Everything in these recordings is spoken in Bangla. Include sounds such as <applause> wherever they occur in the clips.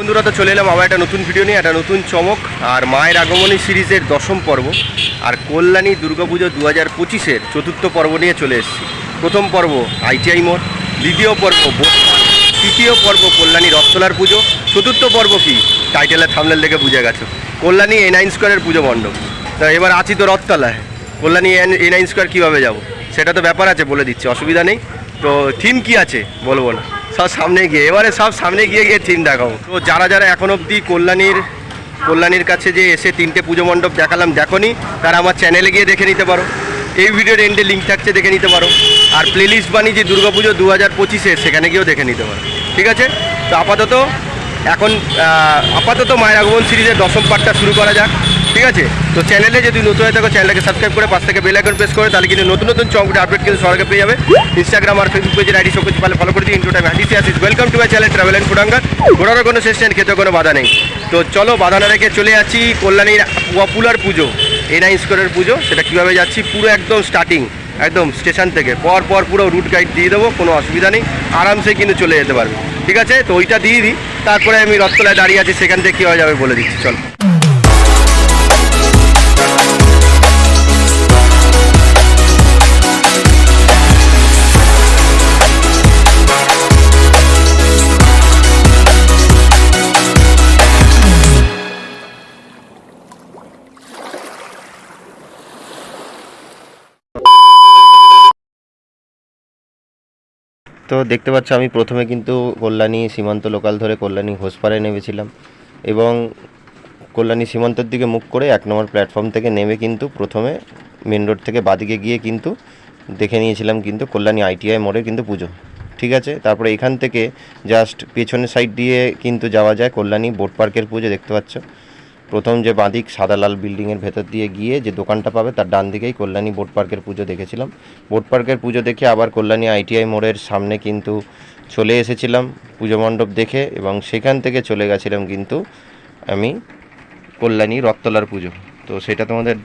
বন্ধুরা, তো চলে এলাম আবার একটা নতুন ভিডিও নিয়ে, একটা নতুন চমক আর মায়ের আগমনী সিরিজের দশম পর্ব আর কল্যাণী দুর্গাপুজো দু হাজার পঁচিশের চতুর্থ পর্ব নিয়ে চলে এসেছি। প্রথম পর্ব আইটিআই মোড়, দ্বিতীয় পর্ব তৃতীয় পর্ব কল্যাণী রথতলার পুজো, চতুর্থ পর্ব কি? টাইটেলের থামলেল দেখে বুঝে গেছো। কল্যাণী এ নাইন স্কোয়ারের পুজো মণ্ডপ। তা এবার আছি তো রথতলায়। কল্যাণী এ নাইন স্কোয়ার কীভাবে যাব? সেটা তো ব্যাপার আছে বলে দিচ্ছি, অসুবিধা নেই। তো থিম কি আছে? বলব না। সব সামনে গিয়ে, এবারে সব সামনে গিয়ে গিয়ে থিম দেখাবো তো যারা যারা এখন অবধি কল্যাণীর কল্যাণীর কাছে যে এসে তিনটে পুজো মণ্ডপ দেখালাম, দেখনি, তারা আমার চ্যানেলে গিয়ে দেখে নিতে পারো। এই ভিডিওর এন্ডে লিঙ্ক থাকছে, দেখে নিতে পারো। আর প্লেলিস্ট বানিয়ে যে দুর্গাপুজো দু হাজার পঁচিশে, সেখানে গিয়েও দেখে নিতে পারো। ঠিক আছে? তো আপাতত, এখন আপাতত মায়ের আগমন সিরিজের দশম পার্টটা শুরু করা যাক। ঠিক আছে? তো চ্যানেলে যদি নতুন হয়ে থাকো চ্যানেলকে সাবস্ক্রাইব করে পাশ থেকে বেল আইকন প্রেস করে, তাহলে কিন্তু নতুন নতুন চমকটা আপডেট কিন্তু সরকার পেয়ে যাবে। ইনস্টাগ্রাম আর ফেসবুক পেজের আইডি সব কিছু পালে ফলো করে দিই ইন্টু টাইম হাদিসি আসিস welcome to my channel travel and ফুডাঙ্গার ঘোরারও কোনো সেশন খেতে কোনো বাধা নেই। তো চলো, বাধা না রেখে চলে যাচ্ছি কল্যাণীর পপুলার পুজো এ নাইন স্কোয়ারের পুজো। সেটা কীভাবে যাচ্ছি? পুরো একদম স্টার্টিং একদম স্টেশন থেকে। পর পর পুরো রুট গাইড দিয়ে দেবো, কোনো অসুবিধা নেই। আরামসে কিন্তু চলে যেতে পারবে। ঠিক আছে? তো ওইটা দিয়ে দিই। তারপরে আমি রথতলায় দাঁড়িয়ে আছি, সেখান থেকে কী হয়ে যাবে বলে দিচ্ছি, চলো। তো দেখতে পাচ্ছ আমি প্রথমে কিন্তু কল্যাণী সীমান্ত লোকাল ধরে কল্যাণী হোসপাড়ায় নেমেছিলাম এবং কল্যাণী সীমান্তের দিকে মুখ করে এক নম্বর প্ল্যাটফর্ম থেকে নেমে কিন্তু প্রথমে মেন রোড থেকে বাদিকে গিয়ে কিন্তু দেখে নিয়েছিলাম কিন্তু কল্যাণী আইটিআই মোড়ে কিন্তু পুজো। ঠিক আছে? তারপরে এখান থেকে জাস্ট পেছনের সাইড দিয়ে কিন্তু যাওয়া যায় কল্যাণী বোট পার্কের পুজো দেখতে পাচ্ছ। প্রথম যে বাঁদিক সাদা লাল বিল্ডিংয়ের ভেতর দিয়ে গিয়ে যে দোকানটা পাবে, তার ডান দিকেই কল্যাণী বোট পার্কের পুজো দেখেছিলাম। বোট পার্কের পুজো দেখে আবার কল্যাণী আইটিআই মোড়ের সামনে কিন্তু চলে এসেছিলাম পুজো মণ্ডপ দেখে এবং সেখান থেকে চলে গেছিলাম কিন্তু আমি কল্যাণী রথতলার পুজো। তো সেটা তোমাদের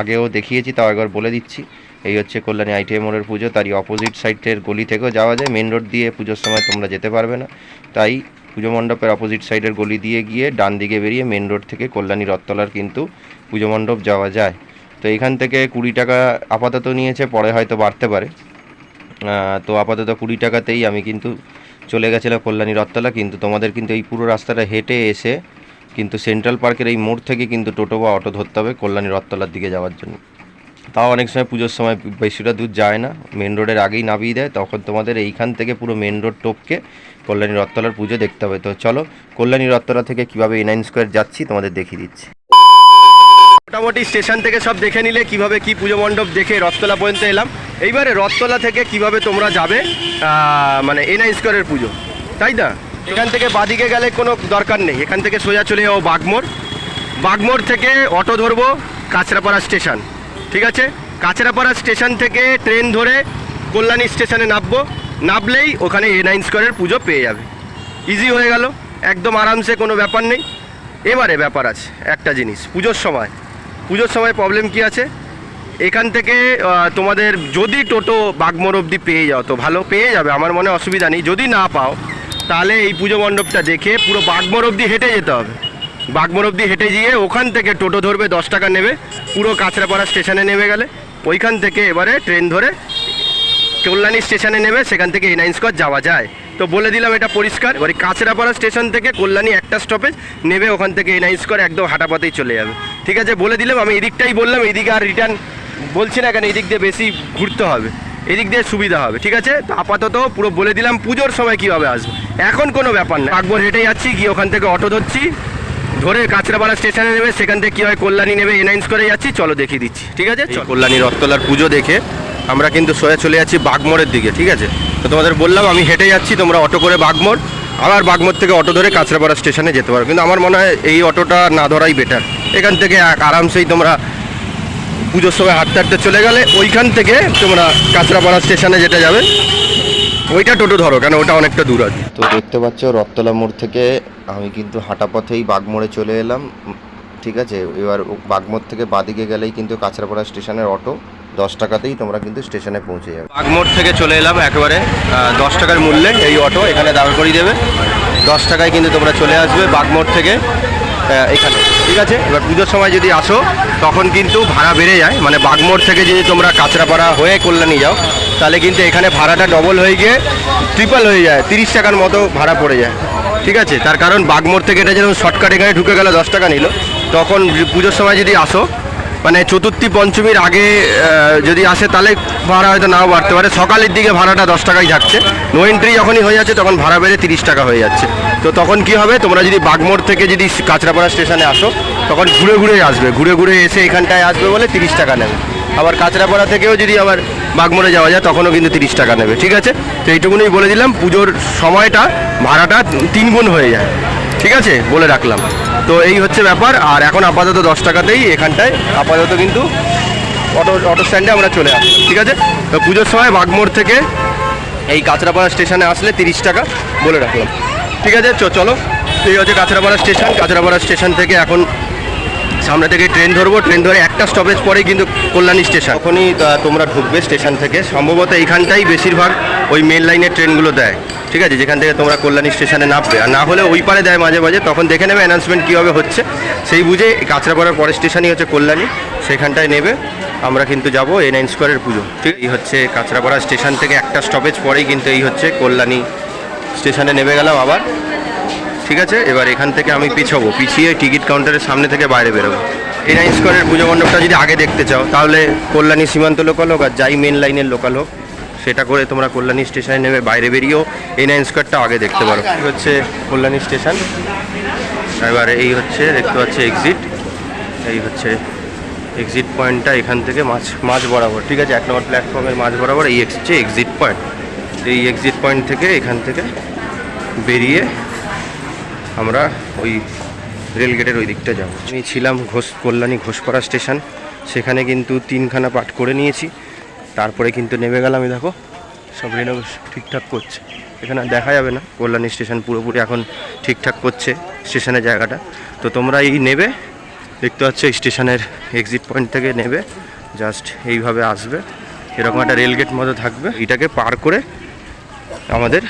আগেও দেখিয়েছি, তাও একবার বলে দিচ্ছি। এই হচ্ছে কল্যাণী আইটিআই মোড়ের পুজো। তারই অপোজিট সাইডের গলি থেকেও যাওয়া যায়। মেন রোড দিয়ে পুজোর সময় তোমরা যেতে পারবে না। তাই পুজো মণ্ডপের অপোজিট সাইডের গলি দিয়ে গিয়ে ডান দিকে বেরিয়ে মেন রোড থেকে কল্যাণী রথতলার কিন্তু পুজো মণ্ডপ যাওয়া যায়। তো এখান থেকে কুড়ি টাকা আপাতত নিয়েছে, পরে হয়তো বাড়তে পারে। তো আপাতত কুড়ি টাকাতেই আমি কিন্তু চলে গেছিলাম কল্যাণী রথতলা, কিন্তু তোমাদের কিন্তু এই পুরো রাস্তাটা হেঁটে এসে কিন্তু সেন্ট্রাল পার্কের এই মোড় থেকে কিন্তু টোটো বা অটো ধরতে হবে কল্যাণী রথতলার দিকে যাওয়ার জন্য। তাও অনেক সময় পুজোর সময় বেশিটা দূর যায় না। মেন রোডের আগেই নামিয়ে দেয়, তখন তোমাদের এইখান থেকে পুরো মেন রোড টপকে কল্যাণী রথতলার পুজো দেখতে হবে। তো চলো, কল্যাণী রথতলা থেকে কীভাবে এ নাইন স্কোয়ার যাচ্ছি তোমাদের দেখিয়ে দিচ্ছি। মোটামুটি স্টেশন থেকে সব দেখে নিলে কীভাবে কি পুজো মণ্ডপ দেখে রথতলা পর্যন্ত এলাম। এইবারে রথতলা থেকে কীভাবে তোমরা যাবে মানে এ নাইন স্কোয়ারের পুজো, তাই না? এখান থেকে বাদিকে গেলে কোনো দরকার নেই। এখান থেকে সোজা চলে যাব বাগমোড় বাগমোড় থেকে অটো ধরবো কাঁচরাপাড়া স্টেশন ঠিক আছে? কাঁচরাপাড়া স্টেশন থেকে ট্রেন ধরে কল্যাণী স্টেশনে নামবো। নামলেই ওখানে এ নাইন স্কোয়ারের পুজো পেয়ে যাবে। ইজি হয়ে গেল। একদম আরামসে কোনো ব্যাপার নেই। এবারে ব্যাপার আছে, একটা জিনিস, পুজোর সময়। পুজোর সময় প্রবলেম কি আছে? এখান থেকে তোমাদের যদি টোটো বাগমোড় অবধি পেয়ে যাও তো ভালো, পেয়ে যাবে, আমার মনে অসুবিধা নেই। যদি না পাও, তাহলে এই পুজো মণ্ডপটা দেখে পুরো বাগমোড় অবধি হেঁটে যেতে হবে। বাগমোড় অবধি হেঁটে গিয়ে ওখান থেকে টোটো ধরবে, দশ টাকা নেবে। পুরো কাঁচরাপাড়া স্টেশনে নেমে গেলে। ওইখান থেকে এবারে ট্রেন ধরে কল্যাণী স্টেশনে নেবে সেখান থেকে এই নাইন স্কোয়ার যাওয়া যায়। তো বলে দিলাম এটা পরিষ্কার। এবারে কাঁচরাপাড়া স্টেশন থেকে কল্যাণী একটা স্টপেজ নেবে, ওখান থেকে এই নাইন স্কোয়ার একদম হাঁটাপাতেই চলে যাবে। ঠিক আছে, বলে দিলাম, আমি এদিকটাই বললাম, এদিকে আর রিটার্ন বলছি না কেন, এদিক দিয়ে বেশি ঘুরতে হবে। এদিক দিয়ে সুবিধা হবে, ঠিক আছে? আপাতত পুরো বলে দিলাম, পুজোর সময় কীভাবে আসবে? এখন কোনো ব্যাপার না। আকবর হেঁটে যাচ্ছি, গিয়ে ওখান থেকে অটো ধরছি। ধরে কাঁচরাপাড়া স্টেশনে নেবে সেখান থেকে কী হয় কল্যাণী নেবে এনাইন্স করে যাচ্ছি চলো দেখিয়ে দিচ্ছি ঠিক আছে। কল্যাণী রথতলার পুজো দেখে আমরা কিন্তু সোজা চলে যাচ্ছি বাগমোড়ের দিকে ঠিক আছে? তো তোমাদের বললাম আমি হেঁটে যাচ্ছি তোমরা অটো করে বাগমোড় আবার বাগমোড় থেকে অটো ধরে কাঁচরাপাড়া স্টেশনে যেতে পারো। কিন্তু আমার মনে হয় এই অটোটা না ধরাই বেটার এখান থেকে এক আরামসেই তোমরা পুজোর সময় হাঁটতে হাঁটতে চলে গেলে ওইখান থেকে তোমরা কাঁচরাপাড়া স্টেশনে যেতে যাবে। ওইটা টোটো ধরো কেন ওটা অনেকটা দূর আছে। তো দেখতে পাচ্ছ রথতলা মোড় থেকে আমি কিন্তু হাঁটা পথেই বাগমোড়ে চলে এলাম। ঠিক আছে এবার বাগমোড় থেকে বাদিকে গেলেই কিন্তু কাঁচরাপাড়া স্টেশনের অটো দশ টাকাতেই তোমরা কিন্তু স্টেশনে পৌঁছে যাবে। বাগমোড় থেকে চলে এলাম একেবারে দশ টাকার মূল্যে এই অটো এখানে দাঁড় করিয়ে দেবে। দশ টাকায় কিন্তু তোমরা চলে আসবে বাগমোড় থেকে এখানে। ঠিক আছে? এবার পুজোর সময় যদি আসো, তখন কিন্তু ভাড়া বেড়ে যায়। মানে বাগমোড় থেকে যদি তোমরা কাঁচরাপাড়া হয়ে কল্যাণী যাও, তাহলে কিন্তু এখানে ভাড়াটা ডবল হয়ে গিয়ে ট্রিপল হয়ে যায়। তিরিশ টাকার মতো ভাড়া পড়ে যায়। ঠিক আছে? তার কারণ বাগমোড় থেকে এটা যেরকম শর্টকাট এখানে ঢুকে গেলে, দশ টাকা নিল। তখন পুজোর সময় যদি আসো মানে চতুর্থী পঞ্চমীর আগে যদি আসে তাহলে ভাড়া হয়তো নাও বাড়তে পারে। সকালের দিকে ভাড়াটা দশ টাকাই থাকছে নো এন্ট্রি যখনই হয়ে যাচ্ছে, তখন ভাড়া বেড়ে তিরিশ টাকা হয়ে যাচ্ছে। তো তখন কি হবে? তোমরা যদি বাগমোড় থেকে যদি কাঁচরাপাড়া স্টেশনে আসো, তখন ঘুরে ঘুরে আসবে। ঘুরে ঘুরে এসে এখানটায় আসবে বলে তিরিশ টাকা নেবে। আবার কাঁচরাপাড়া থেকেও যদি আবার বাগমোড়ে যাওয়া যায়, তখনও কিন্তু তিরিশ টাকা নেবে। ঠিক আছে? তো এইটুকুনি বলে দিলাম, পুজোর সময়টা, ভাড়াটা তিন গুণ হয়ে যায়। ঠিক আছে? বলে রাখলাম। তো এই হচ্ছে ব্যাপার, আর এখন আপাতত দশ টাকাতেই এখানটায়, আপাতত কিন্তু অটো অটো স্ট্যান্ডে আমরা চলে আসি ঠিক আছে? তো পুজোর সময় বাগমোড় থেকে এই কাঁচরাপাড়া স্টেশনে আসলে তিরিশ টাকা, বলে রাখলাম। ঠিক আছে? চলো, এই হচ্ছে কাঁচরাপাড়া স্টেশন। কাঁচরাপাড়া স্টেশন থেকে এখন সামনে থেকে ট্রেন ধরবো। ট্রেন ধরে একটা স্টপেজ পরেই কিন্তু কল্যাণী স্টেশন। তখনই তোমরা ঢুকবে স্টেশন থেকে। সম্ভবত এইখানটাই বেশিরভাগ ওই মেন লাইনের ট্রেনগুলো দেয়। ঠিক আছে, যেখান থেকে তোমরা কল্যাণী স্টেশনে নামবে। আর না হলে ওই পারে দেয় মাঝে মাঝে, তখন দেখে নেবে অ্যানাউন্সমেন্ট কীভাবে হচ্ছে। সেই বুঝে কাঁচরাপাড়ার পরের স্টেশনই হচ্ছে কল্যাণী, সেখানটায় নেবে। আমরা কিন্তু যাব এ নাইন স্কোয়ারের পুজো। ঠিক, এই হচ্ছে কাঁচরাপাড়া স্টেশন থেকে একটা স্টপেজ পরেই কিন্তু এই হচ্ছে কল্যাণী স্টেশনে নেমে গেলাম আবার। ঠিক আছে, এবার এখান থেকে আমি পিছবো, পিছিয়ে টিকিট কাউন্টারের সামনে থেকে বাইরে বেরোবো। এই নাইন স্কোয়ারের পুজো মণ্ডপটা যদি আগে দেখতে চাও, তাহলে কল্যাণী সীমান্ত লোকাল হোক আর যাই মেন লাইনের লোকাল হোক সেটা করে তোমরা কল্যাণী স্টেশনে নেমে বাইরে বেরিয়েও এই নাইন স্কোয়ারটা আগে দেখতে পারো। এই হচ্ছে কল্যাণী স্টেশন। এবার এই হচ্ছে দেখতে পাচ্ছি এক্সিট এই হচ্ছে এক্সিট পয়েন্টটা এখান থেকে মাছ মাঝ বরাবর ঠিক আছে? এক নম্বর প্ল্যাটফর্মের মাঝ বরাবর এই হচ্ছে এক্সিট পয়েন্ট এই এক্সিট পয়েন্ট থেকে এখান থেকে বেরিয়ে আমরা ওই রেলগেটের ওই দিকটা যাব। আমি ছিলাম ঘোষ কল্যাণী ঘোষপাড়া স্টেশন। সেখানে কিন্তু তিনখানা পাঠ করে নিয়েছি। তারপরে কিন্তু নেমে গেলাম দেখো। সব রেনোভেশন ঠিকঠাক করছে। এখানে দেখা যাবে না, কল্যাণী স্টেশন পুরোপুরি এখন ঠিকঠাক করছে স্টেশনের জায়গাটা। তো তোমরা এই নেবে, দেখতে পাচ্ছ স্টেশনের এক্সিট পয়েন্ট থেকে নেবে জাস্ট এইভাবে আসবে। এরকম একটা রেলগেট মতো থাকবে। এটাকে পার করে আমাদের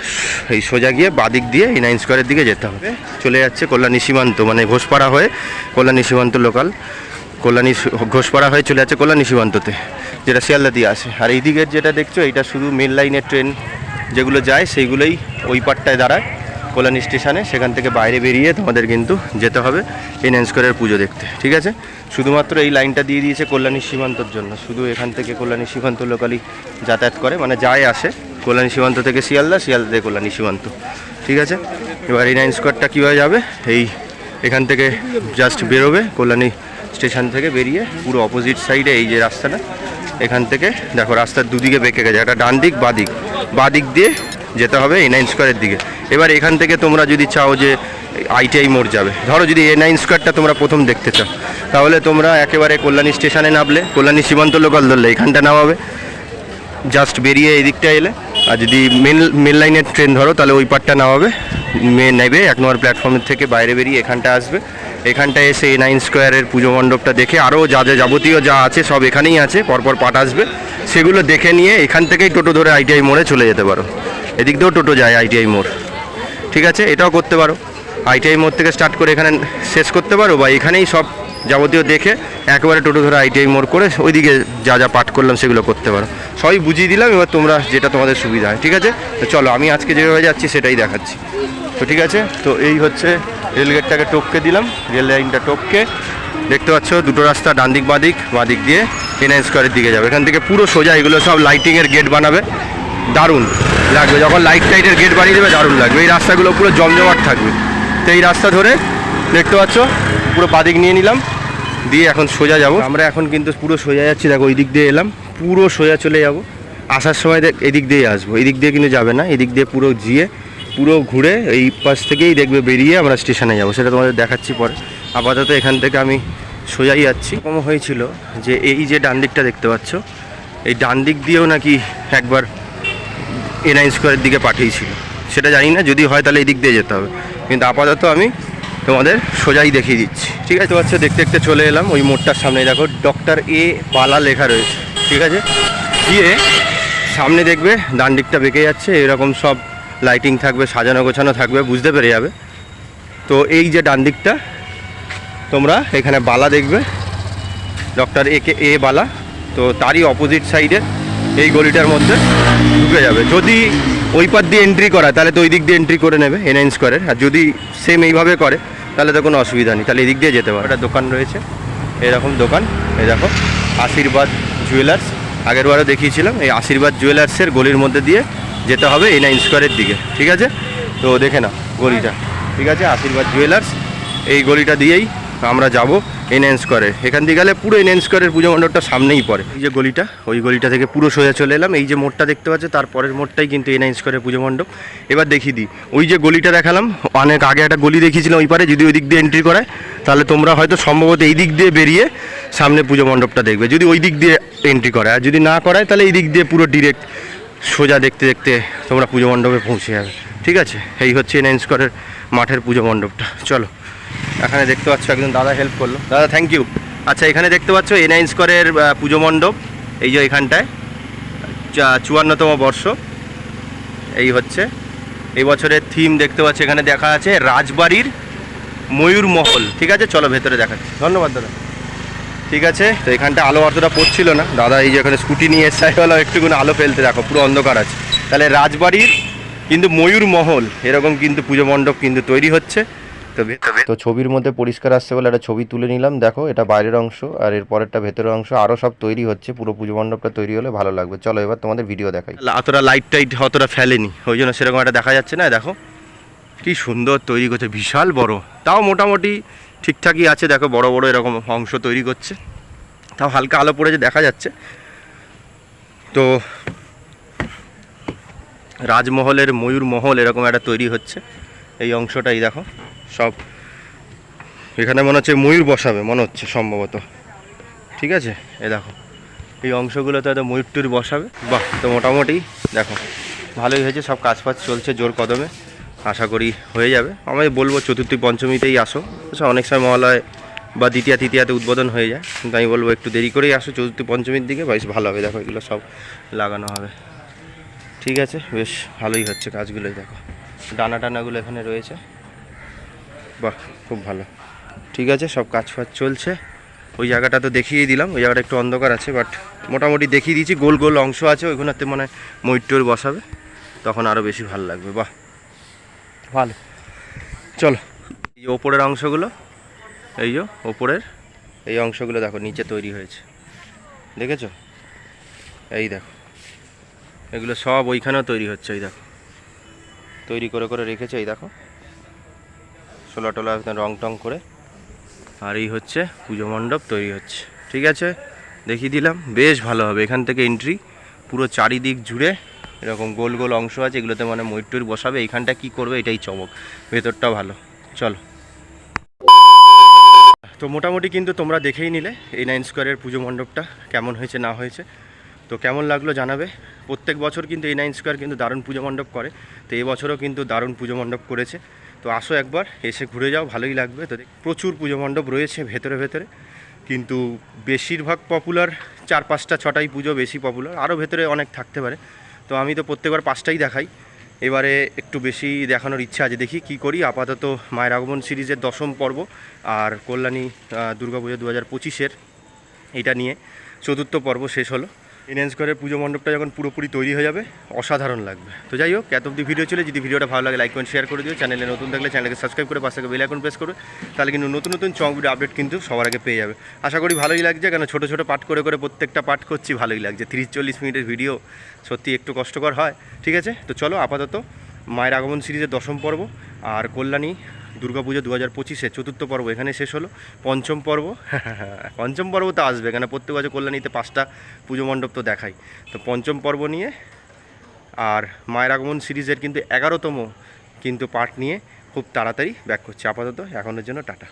এই সোজা গিয়ে বাদিক দিয়ে এই নাইন স্কোয়ারের দিকে যেতে হবে। চলে যাচ্ছে কল্যাণী সীমান্ত মানে ঘোষপাড়া হয়ে কল্যাণী সীমান্ত লোকাল কল্যাণী সু- ঘোষপাড়া হয়ে চলে যাচ্ছে কল্যাণী সীমান্ততে, যেটা শিয়ালদা দিয়ে আসে। আর এই দিকের যেটা দেখছ এটা শুধু মেন লাইনের ট্রেন যেগুলো যায়, সেইগুলোই ওই পাটটায় দাঁড়ায়, কল্যাণী স্টেশনে সেখান থেকে বাইরে বেরিয়ে তোমাদের কিন্তু যেতে হবে এই নাইন স্কোয়ারের পুজো দেখতে, ঠিক আছে? শুধুমাত্র এই লাইনটা দিয়ে দিয়েছে কল্যাণী সীমান্তর জন্য। শুধু এখান থেকে কল্যাণী সীমান্ত লোকালি যাতায়াত করে মানে যায় আসে কল্যাণী সীমান্ত থেকে শিয়ালদা শিয়ালদা থেকে কল্যাণী সীমান্ত, ঠিক আছে? এবার এই নাইন কীভাবে যাবে? এই এখান থেকে জাস্ট বেরোবে কল্যাণী স্টেশন থেকে বেরিয়ে পুরো অপোজিট সাইডে এই যে রাস্তাটা, এখান থেকে দেখো রাস্তার দুদিকে বেঁকে গেছে, একটা ডান দিক, বাঁ দিক। বাঁ দিক দিয়ে যেতে হবে এই নাইন স্কোয়ারের দিকে। এবার এখান থেকে তোমরা যদি চাও যে আইটিআই মোড় যাবে, ধরো যদি এ নাইন স্কোয়ারটা তোমরা প্রথম দেখতে চাও, তাহলে তোমরা একেবারে কল্যাণী স্টেশনে নামলে, কল্যাণী সীমান্ত লোকাল ধরলে, এখানটা নামাবে। জাস্ট বেরিয়ে এই দিকটা এলে, আর যদি মেন মেন লাইনের ট্রেন ধরো, তাহলে ওই পারটা নামাবে নেবে, এক নম্বর প্ল্যাটফর্মের থেকে বাইরে বেরিয়ে এখানটা আসবে। এখানটায় এসে এই নাইন স্কোয়ারের পুজো মণ্ডপটা দেখে আরও যা যা যাবতীয় যা আছে সব এখানেই আছে, পরপর পাট আসবে। সেগুলো দেখে নিয়ে এখান থেকেই টোটো ধরে আইটিআই মোড়ে চলে যেতে পারো। এদিক দিয়েও টোটো যায় আইটিআই মোড়। ঠিক আছে? এটাও করতে পারো। আইটিআই মোড় থেকে স্টার্ট করে এখানে শেষ করতে পারো বা এখানেই সব যাবতীয় দেখে একেবারে টোটো ধরে আইটিআই মোড় করে ওইদিকে যা যা পাঠ করলাম সেগুলো করতে পারো। সবই বুঝিয়ে দিলাম, এবার তোমরা যেটা তোমাদের সুবিধা হয়। ঠিক আছে? তো চলো, আমি আজকে যেভাবে যাচ্ছি সেটাই দেখাচ্ছি। তো ঠিক আছে? তো এই হচ্ছে রেলগেটটাকে টপকে দিলাম, রেল লাইনটা টপকে। দেখতে পাচ্ছ, দুটো রাস্তা ডান দিক, বাঁ দিক বাঁ দিক দিয়ে এনআই স্কোয়ারের দিকে যাবে। এখান থেকে পুরো সোজা এগুলো সব লাইটিংয়ের গেট বানাবে। দারুণ লাগবে। যখন লাইট টাইটের গেট বানিয়ে দেবে, দারুণ লাগবে। এই রাস্তাগুলো পুরো জমজমাট থাকবে। তো এই রাস্তা ধরে দেখতে পাচ্ছ, পুরো বাদিক নিয়ে নিলাম, দিয়ে এখন সোজা যাব। আমরা এখন কিন্তু পুরো সোজা যাচ্ছি। দেখো, ওই দিক দিয়ে এলাম, পুরো সোজা চলে যাব। আসার সময় দেখ, এদিক দিয়ে আসব। এদিক দিয়ে কিন্তু যাবে না, এদিক দিয়ে পুরো গিয়ে পুরো ঘুরে এই পাশ থেকেই দেখবে বেরিয়ে আমরা স্টেশনে যাব। সেটা তোমাদের দেখাচ্ছি পরে। আপাতত এখান থেকে আমি সোজাই যাচ্ছি। কম হয়েছিল যে এই যে ডান দিকটা দেখতে পাচ্ছ, এই ডান দিক দিয়েও নাকি একবার এনআই স্কোয়ারের দিকে পাঠিয়েছিল। সেটা জানি না, যদি হয় তাহলে এই দিক দিয়ে যেতে হবে। কিন্তু আপাতত আমি তোমাদের সোজাই দেখিয়ে দিচ্ছি। ঠিক আছে বাচ্চা দেখতে দেখতে চলে এলাম। ওই মোড়টার সামনে দেখো, ডক্টর এ পালা লেখা রয়েছে। ঠিক আছে? গিয়ে সামনে দেখবে, ডান দিকটা বেঁকে যাচ্ছে। এরকম সব লাইটিং থাকবে, সাজানো গোছানো থাকবে, বুঝতে পেরে যাবে। তো এই যে ডান দিকটা, তোমরা এখানে বালা দেখবে, ডক্টর এ কে এ বালা। তো তারই অপোজিট সাইডে এই গলিটার মধ্যে ঢুকে যাবে। যদি ওই পার দিয়ে এন্ট্রি করা তাহলে তো ওই দিক দিয়ে এন্ট্রি করে নেবে এনআইন স্কোয়ারের আর যদি সেম এইভাবে করে, তাহলে তো কোনো অসুবিধা নেই। তাহলে এদিক দিয়ে যেতে পারো। একটা দোকান রয়েছে, এরকম দোকান। এই দেখো, আশীর্বাদ জুয়েলার্স আগের বারও দেখিয়েছিলাম, এই আশীর্বাদ জুয়েলার্সের গলির মধ্যে দিয়ে যেতে হবে এই নাইন স্কোয়ারের দিকে, ঠিক আছে? তো দেখে না গলিটা, ঠিক আছে? আশীর্বাদ জুয়েলার্স এই গলিটা দিয়েই আমরা যাব এনএন স্কোয়ারে এখান দিয়ে গেলে পুরো এনএন স্কোয়ারের পুজো মণ্ডপটা সামনেই পড়ে। এই যে গলিটা, ওই গলিটা থেকে পুরো সোজা চলে এলাম। এই যে মোড়টা দেখতে পাচ্ছে তারপরের মোড়টাই কিন্তু এনএন স্কোয়ারের পুজো মণ্ডপ। এবার দেখিয়ে দিই, ওই যে গলিটা দেখালাম, অনেক আগে একটা গলি দেখিয়েছিলাম ওই পারে, যদি ওই দিক দিয়ে এন্ট্রি করায়, তাহলে তোমরা হয়তো সম্ভবত এই দিক দিয়ে বেরিয়ে সামনে পুজো মণ্ডপটা দেখবে। যদি ওই দিক দিয়ে এন্ট্রি করায়, আর যদি না করায়, তাহলে এই দিক দিয়ে পুরো ডিরেক্ট সোজা দেখতে দেখতে তোমরা পুজো মণ্ডপে পৌঁছে যাবে। ঠিক আছে? এই হচ্ছে এনএন স্কোয়ারের মাঠের পুজো মণ্ডপটা। চলো, এখানে দেখতে পাচ্ছ একজন দাদা হেল্প করল। দাদা থ্যাংক ইউ আচ্ছা এখানে দেখতে পাচ্ছ এনআইন স্কোয়ারের পুজো মণ্ডপ। এই যে এখানটায় চুয়ান্নতম বর্ষ। এই হচ্ছে। এই বছরের থিম দেখতে পাচ্ছ, এখানে দেখা আছে রাজবাড়ির ময়ূর মহল ঠিক আছে? চলো, ভেতরে দেখাচ্ছি। ধন্যবাদ দাদা। ঠিক আছে? তো এখানটা আলো অতটা পড়ছিল না। দাদা এই যে এখানে স্কুটি নিয়ে এসে হলো একটুকুনি আলো ফেলতে দেখো পুরো অন্ধকার আছে। তাহলে রাজবাড়ির কিন্তু ময়ূর মহল এরকম কিন্তু পুজো মণ্ডপ কিন্তু তৈরি হচ্ছে। তো তো ছবির মধ্যে পরিষ্কার আসছে বলে একটা ছবি তুলে নিলাম। দেখো এটা বাইরের অংশ আর এর পরেরটা ভেতরের অংশ আরও সব তৈরি হচ্ছে। পুরো পুজো মণ্ডপটা তৈরি হলে ভালো লাগবে। চলো এবার তোমাদের ভিডিও দেখাই। অতটা লাইট টাইট অতটা ফেলেনি। ওই জন্য সেরকম একটা দেখা যাচ্ছে না দেখো। কি সুন্দর তৈরি করছে বিশাল বড়। তাও মোটামুটি ঠিকঠাকই আছে, দেখো বড় বড় এরকম অংশ তৈরি করছে। তাও হালকা আলো পড়ে যে দেখা যাচ্ছে। তো রাজমহলের ময়ূর মহল এরকম একটা তৈরি হচ্ছে, এই অংশটাই দেখো, সব এখানে মনে হচ্ছে ময়ূর বসাবে, মনে হচ্ছে সম্ভবত। ঠিক আছে? এ দেখো, এই অংশগুলোতে হয়তো ময়ূর টুর বসাবে। বাহ, তো মোটামুটি দেখো, ভালোই হয়েছে, সব কাজ ফাজ চলছে জোর কদমে। আশা করি হয়ে যাবে। আমি বলব চতুর্থী পঞ্চমীতেই আসো। অনেক সময় মহালয় বা দ্বিতীয়, তৃতীয়াতে উদ্বোধন হয়ে যায়। কিন্তু আমি বলব একটু দেরি করেই আসো চতুর্থী পঞ্চমীর দিকে। বেশ ভালো হবে। দেখো এগুলো সব লাগানো হবে। ঠিক আছে? বেশ ভালোই হচ্ছে কাজগুলোই দেখো, ডানা টানাগুলো এখানে রয়েছে। বাহ, খুব ভালো। ঠিক আছে? সব কাজ ফাজ চলছে। ওই জায়গাটা তো দেখিয়ে দিলাম। ওই জায়গাটা একটু অন্ধকার আছে বাট মোটামুটি দেখিয়ে দিয়েছি। গোল গোল অংশ আছে। ওইখানেতে মানে ময়ূর বসাবে। তখন আরও বেশি ভালো লাগবে। বাহ। ভালো। চলো। এই ওপরের অংশগুলো, এই যে ওপরের, এই অংশগুলো দেখো, নিচে তৈরি হয়েছে। দেখেছ? এই দেখো। এগুলো সব ওইখানেও তৈরি হচ্ছে, এই দেখো। তৈরি করে করে রেখেছে, এই দেখো। ষোলো টোলা রং টং করে। আর এই হচ্ছে পুজো মণ্ডপ তৈরি হচ্ছে। ঠিক আছে? দেখিয়ে দিলাম। বেশ ভালো হবে। এখান থেকে এন্ট্রি পুরো চারিদিক জুড়ে এরকম গোল গোল অংশ আছে, এগুলোতে মানে ময়ূর বসাবে, এইখানটা কি করবে এটাই চমক ভেতরটা ভালো, চলো। তো মোটামুটি কিন্তু তোমরা দেখেই নিলে এই নাইন স্কোয়ারের পুজো মণ্ডপটা, কেমন হয়েছে না হয়েছে। তো কেমন লাগল জানাবে, প্রত্যেক বছর কিন্তু এই নাইন স্কোয়ার কিন্তু দারুণ পুজো মণ্ডপ করে, তো এই বছরও কিন্তু দারুণ পুজো মণ্ডপ করেছে। তো আসো একবার, এসে ঘুরে যাও, ভালোই লাগবে, তো প্রচুর পুজো মণ্ডপ রয়েছে ভেতরে ভেতরে, কিন্তু বেশিরভাগ পপুলার চার পাঁচটা ছটাই পুজো বেশি পপুলার আরও ভেতরে অনেক থাকতে পারে। তো আমি তো প্রত্যেকবার পাঁচটাই দেখাই। এবারে একটু বেশি দেখানোর ইচ্ছা আছে। দেখি কি করি। আপাতত মায়ের আগমন সিরিজের দশম পর্ব আর কল্যাণী দুর্গাপুজো দু হাজার পঁচিশের এটা নিয়ে চতুর্থ পর্ব শেষ হলো। ইনহ্যান্স করে পুজো মণ্ডপটা যখন পুরোপুরি তৈরি হয়ে যাবে, অসাধারণ লাগবে। তো যাই হোক এত অব্দি ভিডিও চলে যদি ভিডিওটা ভালো লাগে লাইক কমেন্ট শেয়ার করে দিও। চ্যানেলে নতুন থাকলে চ্যানেলকে সাবস্ক্রাইব করে পাশে বেল আইকন প্রেস করবে তাহলে কিন্তু নতুন নতুন চং ভিডিও আপডেট কিন্তু সবার আগে পেয়ে যাবে। আশা করি ভালোই লাগছে, কেন ছোটো ছোটো পাঠ করে করে প্রত্যেকটা পাঠ করছি, ভালোই লাগছে। তিরিশ, চল্লিশ মিনিটের ভিডিও সত্যি একটু কষ্টকর হয়, ঠিক আছে? তো চলো, আপাতত মায়ের আগমন সিরিজের দশম পর্ব আর কল্যাণী দুর্গাপুজো দু হাজার পঁচিশে চতুর্থ পর্ব এখানে শেষ হলো। পঞ্চম পর্ব <laughs> পঞ্চম পর্ব তো আসবে কেন? প্রত্যেক বছর কল্যাণীতে পাঁচটা পুজো মণ্ডপ তো দেখাই। তো পঞ্চম পর্ব নিয়ে আর মায়ের আগমন সিরিজের কিন্তু এগারোতম কিন্তু পার্ট নিয়ে খুব তাড়াতাড়ি ব্যাক করছে। আপাতত এখনের জন্য টাটা।